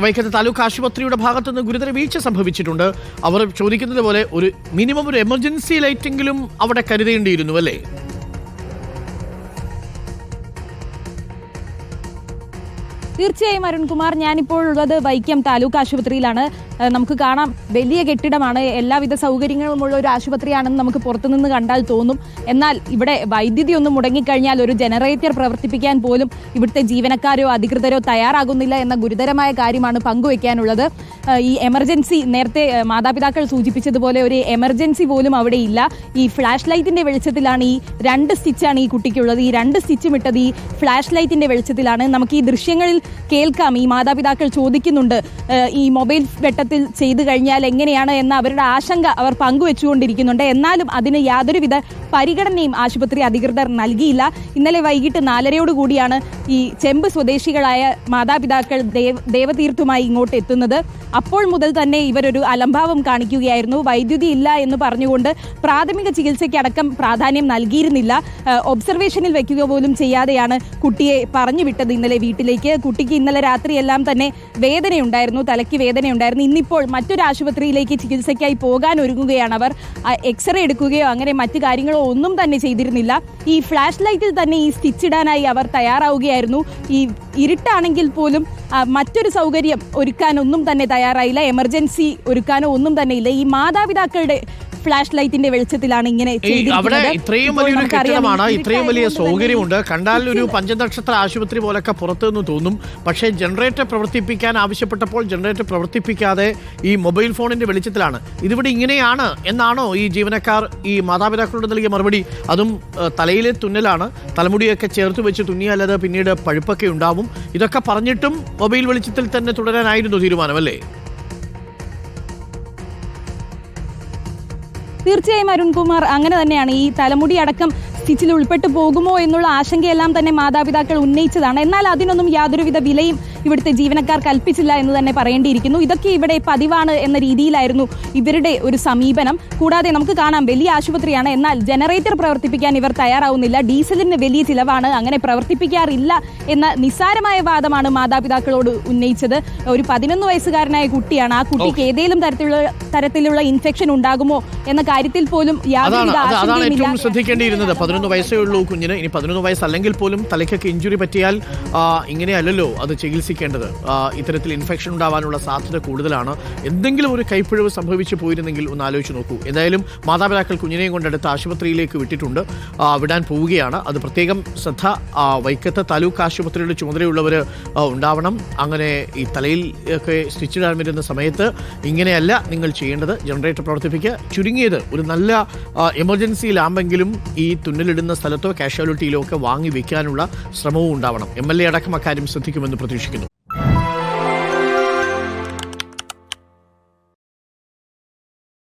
വൈക്കത്ത് താലൂക്ക് ആശുപത്രിയുടെ ഭാഗത്തുനിന്ന് ഗുരുതര വീഴ്ച സംഭവിച്ചിട്ടുണ്ട്. അവർ ചോദിക്കുന്നത് പോലെ ഒരു മിനിമം ഒരു എമർജൻസി ലൈറ്റെങ്കിലും അവിടെ കരുതേണ്ടിയിരുന്നു അല്ലേ? തീർച്ചയായും അരുൺകുമാർ ഞാനിപ്പോൾ ഉള്ളത് വൈക്കം താലൂക്ക് ആശുപത്രിയിലാണ്. നമുക്ക് കാണാം. വലിയ കെട്ടിടമാണ്. എല്ലാവിധ സൗകര്യങ്ങളുമുള്ള ഒരു ആശുപത്രിയാണെന്ന് നമുക്ക് പുറത്തുനിന്ന് കണ്ടാൽ തോന്നും. എന്നാൽ ഇവിടെ വൈദ്യുതി ഒന്ന് മുടങ്ങിക്കഴിഞ്ഞാൽ ഒരു ജനറേറ്റർ പ്രവർത്തിപ്പിക്കാൻ പോലും ഇവിടുത്തെ ജീവനക്കാരോ അധികൃതരോ തയ്യാറാകുന്നില്ല എന്ന ഗുരുതരമായ കാര്യമാണ് പങ്കുവെക്കാനുള്ളത്. ഈ എമർജൻസി നേരത്തെ മാതാപിതാക്കൾ സൂചിപ്പിച്ചതുപോലെ ഒരു എമർജൻസി പോലും അവിടെ ഇല്ല. ഈ ഫ്ലാഷ് ലൈറ്റിന്റെ വെളിച്ചത്തിലാണ് ഈ രണ്ട് സ്റ്റിച്ചാണ് ഈ കുട്ടിക്കുള്ളത്. ഈ രണ്ട് സ്റ്റിച്ചും ഇട്ടത് ഈ ഫ്ലാഷ് ലൈറ്റിന്റെ വെളിച്ചത്തിലാണ്. നമുക്ക് ഈ ദൃശ്യങ്ങളിൽ കേൾക്കാം. ഈ മാതാപിതാക്കൾ ചോദിക്കുന്നുണ്ട്. ഈ മൊബൈൽ വെട്ടത്തിൽ ചെയ്തു കഴിഞ്ഞാൽ എങ്ങനെയാണ് എന്ന അവരുടെ ആശങ്ക അവർ പങ്കുവെച്ചുകൊണ്ടിരിക്കുന്നുണ്ട്. എന്നാലും അതിന് യാതൊരുവിധ പരിഗണനയും ആശുപത്രി അധികൃതർ നൽകിയില്ല. ഇന്നലെ വൈകിട്ട് നാലരയോട് കൂടിയാണ് ഈ ചെമ്പ് സ്വദേശികളായ മാതാപിതാക്കൾ ദേവ ദേവതീർത്ഥുമായി ഇങ്ങോട്ട് എത്തുന്നത്. അപ്പോൾ മുതൽ തന്നെ ഇവരൊരു അലംഭാവം കാണിക്കുകയായിരുന്നു. വൈദ്യുതി ഇല്ല എന്ന് പറഞ്ഞുകൊണ്ട് പ്രാഥമിക ചികിത്സയ്ക്കടക്കം പ്രാധാന്യം നൽകിയിരുന്നില്ല. ഒബ്സർവേഷനിൽ വെക്കുക പോലും ചെയ്യാതെയാണ് കുട്ടിയെ പറഞ്ഞു വിട്ടത് ഇന്നലെ വീട്ടിലേക്ക്. കുട്ടിക്ക് ഇന്നലെ രാത്രിയെല്ലാം തന്നെ വേദനയുണ്ടായിരുന്നു തലയ്ക്ക് വേദനയുണ്ടായിരുന്നു. ഇന്നിപ്പോൾ മറ്റൊരു ആശുപത്രിയിലേക്ക് ചികിത്സയ്ക്കായി പോകാൻ ഒരുങ്ങുകയാണ് അവർ. എക്സ്റേ എടുക്കുകയോ അങ്ങനെ മറ്റു കാര്യങ്ങളോ ഒന്നും തന്നെ ചെയ്തിരുന്നില്ല. ഈ ഫ്ലാഷ് ലൈറ്റിൽ തന്നെ ഈ സ്റ്റിച്ച് ഇടാനായി അവർ തയ്യാറാവുകയായിരുന്നു. ഈ ഇരുട്ടാണെങ്കിൽ പോലും മറ്റൊരു സൗകര്യം ഒരുക്കാനൊന്നും തന്നെ തയ്യാറായില്ല. എമർജൻസി ഒരുക്കാനോ ഒന്നും തന്നെ ഇല്ല. ഈ മാതാപിതാക്കളുടെ ഫ്ലാഷ് ലൈറ്റിന്റെ വെളിച്ചത്തിലാണ് ഇങ്ങനെ അവിടെ ഇത്രയും വലിയൊരു കെട്ടിടമാണ് ഇത്രയും വലിയ സൗകര്യമുണ്ട്. കണ്ടാൽ ഒരു പഞ്ചനക്ഷത്ര ആശുപത്രി പോലൊക്കെ പുറത്തു നിന്ന് തോന്നും. പക്ഷേ ജനറേറ്റർ പ്രവർത്തിപ്പിക്കാൻ ആവശ്യപ്പെട്ടപ്പോൾ ജനറേറ്റർ പ്രവർത്തിപ്പിക്കാതെ ഈ മൊബൈൽ ഫോണിന്റെ വെളിച്ചത്തിലാണ്. ഇതിവിടെ ഇങ്ങനെയാണ് എന്നാണോ ഈ ജീവനക്കാർ ഈ മാതാപിതാക്കളോട് നൽകിയ മറുപടി. അതും തലയിലെ തുന്നലാണ്. തലമുടിയൊക്കെ ചേർത്ത് വെച്ച് തുന്നിയാൽ അത് പിന്നീട് പഴുപ്പൊക്കെ ഉണ്ടാവും. ഇതൊക്കെ പറഞ്ഞിട്ടും മൊബൈൽ വെളിച്ചത്തിൽ തന്നെ തുടരാനായിരുന്നു തീരുമാനം അല്ലേ തീർച്ചയായും അരുൺകുമാർ അങ്ങനെ തന്നെയാണ് ഈ തലമുടി അടക്കം സ്റ്റിച്ചിൽ ഉൾപ്പെട്ടു പോകുമോ എന്നുള്ള ആശങ്കയെല്ലാം തന്നെ മാതാപിതാക്കൾ ഉന്നയിച്ചതാണ്. എന്നാൽ അതിനൊന്നും യാതൊരുവിധ വിലയും ഇവിടുത്തെ ജീവനക്കാർ കൽപ്പിച്ചില്ല എന്ന് തന്നെ പറയേണ്ടിയിരിക്കുന്നു. ഇതൊക്കെ ഇവിടെ പതിവാണ് എന്ന രീതിയിലായിരുന്നു ഇവരുടെ ഒരു സമീപനം. കൂടാതെ നമുക്ക് കാണാം വലിയ ആശുപത്രിയാണ്. എന്നാൽ ജനറേറ്റർ പ്രവർത്തിപ്പിക്കാൻ ഇവർ തയ്യാറാവുന്നില്ല. ഡീസലിന് വലിയ ചിലവാണ്. അങ്ങനെ പ്രവർത്തിപ്പിക്കാറില്ല എന്ന നിസ്സാരമായ വാദമാണ് മാതാപിതാക്കളോട് ഉന്നയിച്ചത്. ഒരു പതിനൊന്ന് വയസ്സുകാരനായ കുട്ടിയാണ്. ആ കുട്ടിക്ക് ഏതെങ്കിലും തരത്തിലുള്ള തരത്തിലുള്ള ഇൻഫെക്ഷൻ ഉണ്ടാകുമോ എന്ന കാര്യത്തിൽ പോലും യാതൊരു ശ്രദ്ധിക്കേണ്ടിയിരുന്നത്. പതിനൊന്ന് വയസ്സേ ഉള്ളൂ കുഞ്ഞിന്. ഇനി പതിനൊന്ന് വയസ്സല്ലെങ്കിൽ പോലും തലയ്ക്കൊക്കെ ഇഞ്ചുറി പറ്റിയാൽ ഇങ്ങനെയല്ലല്ലോ അത് ചികിത്സിക്കേണ്ടത്. ഇത്തരത്തിൽ ഇൻഫെക്ഷൻ ഉണ്ടാവാനുള്ള സാധ്യത കൂടുതലാണ്. എന്തെങ്കിലും ഒരു കൈപ്പിഴവ് സംഭവിച്ചു പോയിരുന്നെങ്കിൽ ഒന്ന് ആലോചിച്ച് നോക്കൂ. എന്തായാലും മാതാപിതാക്കൾ കുഞ്ഞിനെയും കൊണ്ടെടുത്ത് ആശുപത്രിയിലേക്ക് വിട്ടിട്ടുണ്ട്. വിടാൻ പോവുകയാണ്. അത് പ്രത്യേകം ശ്രദ്ധ വൈക്കത്ത് താലൂക്ക് ആശുപത്രിയുടെ ചുമതലയുള്ളവർ ഉണ്ടാവണം. അങ്ങനെ ഈ തലയിൽ ഒക്കെ സ്റ്റിച്ച് ഇടാൻ വരുന്ന സമയത്ത് ഇങ്ങനെയല്ല നിങ്ങൾ ചെയ്യേണ്ടത്. ജനറേറ്റർ പ്രവർത്തിപ്പിക്കുക. ചുരുങ്ങിയത് ഒരു നല്ല ആ, ഈ ലാമ്പെങ്കിലും ഈ തുന്നലിടുന്ന സ്ഥലത്തോ കാഷ്വാലിറ്റിയിലോ ഒക്കെ വാങ്ങി വെക്കാനുള്ള ശ്രമവും ഉണ്ടാവണം. എം എൽ എ അടക്കം അക്കാര്യം ശ്രദ്ധിക്കുമെന്ന് പ്രതീക്ഷിക്കുന്നു.